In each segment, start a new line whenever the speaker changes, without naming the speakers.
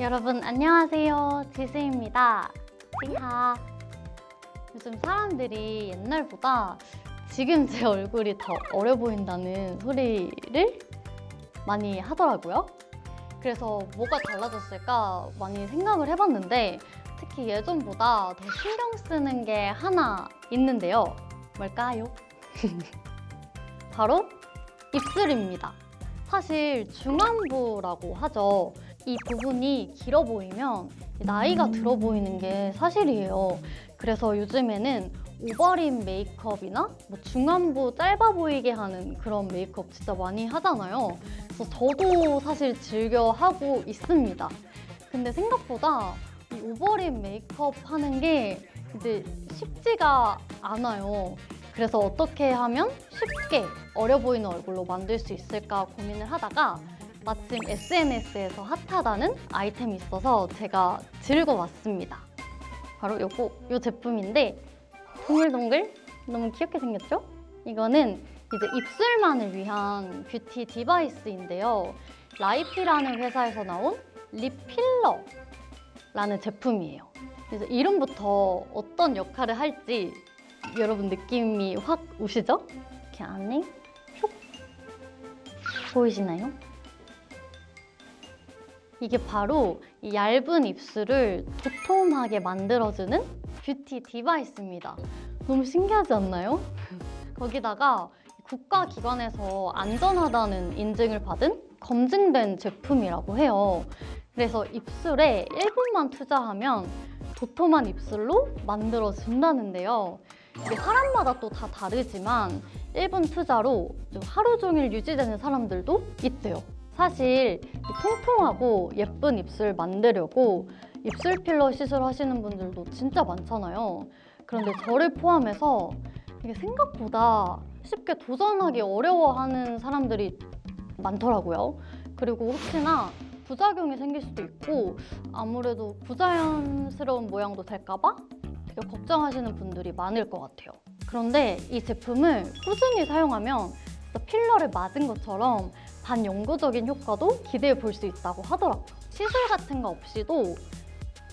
여러분 안녕하세요. 지수입니다. 지하. 요즘 사람들이 옛날보다 지금 제 얼굴이 더 어려 보인다는 소리를 많이 하더라고요. 그래서 뭐가 달라졌을까 많이 생각을 해봤는데 특히 예전보다 더 신경 쓰는 게 하나 있는데요. 뭘까요? 바로 입술입니다. 사실 중안부라고 하죠. 이 부분이 길어 보이면 나이가 들어 보이는 게 사실이에요. 그래서 요즘에는 오버립 메이크업이나 뭐 중안부 짧아 보이게 하는 그런 메이크업 진짜 많이 하잖아요. 그래서 저도 사실 즐겨 하고 있습니다. 근데 생각보다 이 오버립 메이크업 하는 게 이제 쉽지가 않아요. 그래서 어떻게 하면 쉽게 어려 보이는 얼굴로 만들 수 있을까 고민을 하다가 마침 SNS에서 핫하다는 아이템이 있어서 제가 즐거웠습니다. 바로 요거, 요 제품인데 동글동글 너무 귀엽게 생겼죠? 이거는 이제 입술만을 위한 뷰티 디바이스인데요. 라이피라는 회사에서 나온 립 필러라는 제품이에요. 그래서 이름부터 어떤 역할을 할지 여러분 느낌이 확 오시죠? 이렇게 안에 슉 보이시나요? 이게 바로 이 얇은 입술을 도톰하게 만들어주는 뷰티 디바이스입니다. 너무 신기하지 않나요? 거기다가 국가기관에서 안전하다는 인증을 받은 검증된 제품이라고 해요. 그래서 입술에 1분만 투자하면 도톰한 입술로 만들어준다는데요. 이게 사람마다 또 다 다르지만 1분 투자로 좀 하루 종일 유지되는 사람들도 있대요. 사실 이 통통하고 예쁜 입술 만들려고 입술 필러 시술하시는 분들도 진짜 많잖아요. 그런데 저를 포함해서 이게 생각보다 쉽게 도전하기 어려워하는 사람들이 많더라고요. 그리고 혹시나 부작용이 생길 수도 있고 아무래도 부자연스러운 모양도 될까봐 걱정하시는 분들이 많을 것 같아요. 그런데 이 제품을 꾸준히 사용하면 필러를 맞은 것처럼 반영구적인 효과도 기대해 볼 수 있다고 하더라고요. 시술 같은 거 없이도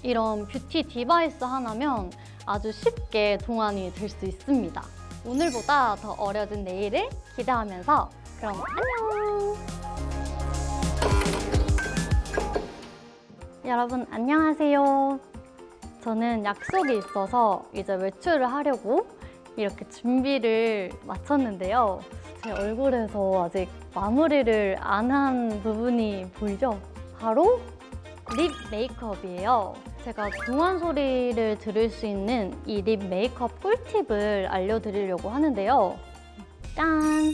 이런 뷰티 디바이스 하나면 아주 쉽게 동안이 될 수 있습니다. 오늘보다 더 어려진 내일을 기대하면서 그럼 안녕! 여러분 안녕하세요. 저는 약속이 있어서 이제 외출을 하려고 이렇게 준비를 마쳤는데요. 제 얼굴에서 아직 마무리를 안 한 부분이 보이죠? 바로 립 메이크업이에요. 제가 중한 소리를 들을 수 있는 이 립 메이크업 꿀팁을 알려드리려고 하는데요. 짠!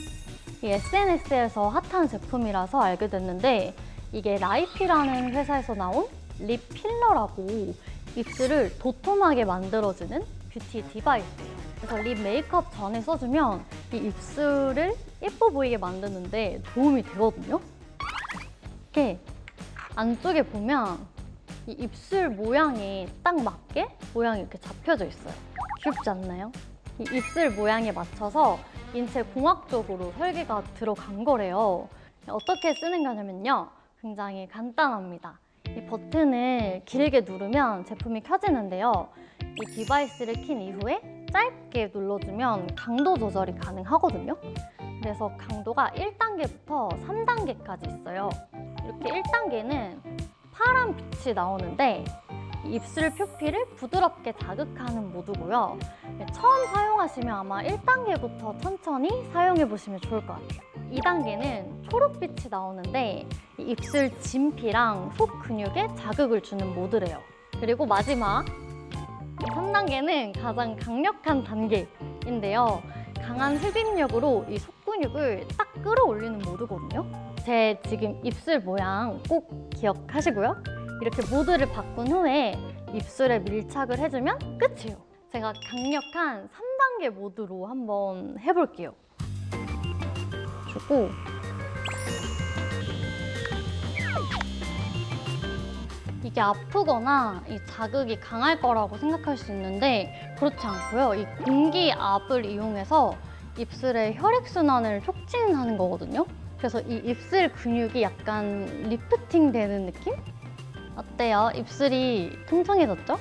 이 SNS에서 핫한 제품이라서 알게 됐는데 이게 라이피라는 회사에서 나온 립 필러라고 입술을 도톰하게 만들어주는 뷰티 디바이스예요. 그래서 립 메이크업 전에 써주면 이 입술을 예뻐 보이게 만드는데 도움이 되거든요. 이렇게 안쪽에 보면 이 입술 모양이 딱 맞게 모양이 이렇게 잡혀져 있어요. 귀엽지 않나요? 이 입술 모양에 맞춰서 인체 공학적으로 설계가 들어간 거래요. 어떻게 쓰는 거냐면요. 굉장히 간단합니다. 이 버튼을 길게 누르면 제품이 켜지는데요. 이 디바이스를 킨 이후에 짧게 눌러주면 강도 조절이 가능하거든요. 그래서 강도가 1단계부터 3단계까지 있어요. 이렇게 1단계는 파란 빛이 나오는데 이 입술 표피를 부드럽게 자극하는 모드고요. 처음 사용하시면 아마 1단계부터 천천히 사용해 보시면 좋을 것 같아요. 2단계는 초록빛이 나오는데 이 입술 진피랑 속 근육에 자극을 주는 모드래요. 그리고 마지막 3단계는 가장 강력한 단계인데요. 강한 흡입력으로 이 속근육을 딱 끌어올리는 모드거든요. 제 지금 입술 모양 꼭 기억하시고요. 이렇게 모드를 바꾼 후에 입술에 밀착을 해주면 끝이에요. 제가 강력한 3단계 모드로 한번 해볼게요. 주고 이게 아프거나 이 자극이 강할 거라고 생각할 수 있는데 그렇지 않고요. 이 공기압을 이용해서 입술의 혈액순환을 촉진하는 거거든요. 그래서 이 입술 근육이 약간 리프팅 되는 느낌? 어때요? 입술이 통통해졌죠?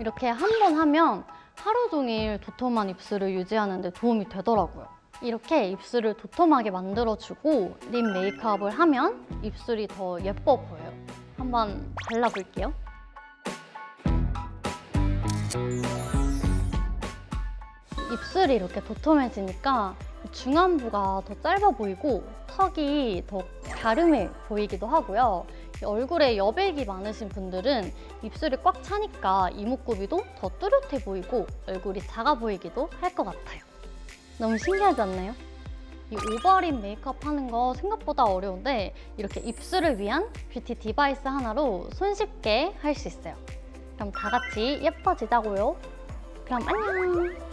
이렇게 한 번 하면 하루 종일 도톰한 입술을 유지하는 데 도움이 되더라고요. 이렇게 입술을 도톰하게 만들어주고 립 메이크업을 하면 입술이 더 예뻐 보여요. 한번 발라볼게요. 입술이 이렇게 도톰해지니까 중안부가 더 짧아 보이고 턱이 더 갸름해 보이기도 하고요. 이 얼굴에 여백이 많으신 분들은 입술이 꽉 차니까 이목구비도 더 뚜렷해 보이고 얼굴이 작아 보이기도 할 것 같아요. 너무 신기하지 않나요? 이 오버립 메이크업 하는 거 생각보다 어려운데 이렇게 입술을 위한 뷰티 디바이스 하나로 손쉽게 할 수 있어요. 그럼 다 같이 예뻐지자고요. 그럼 안녕!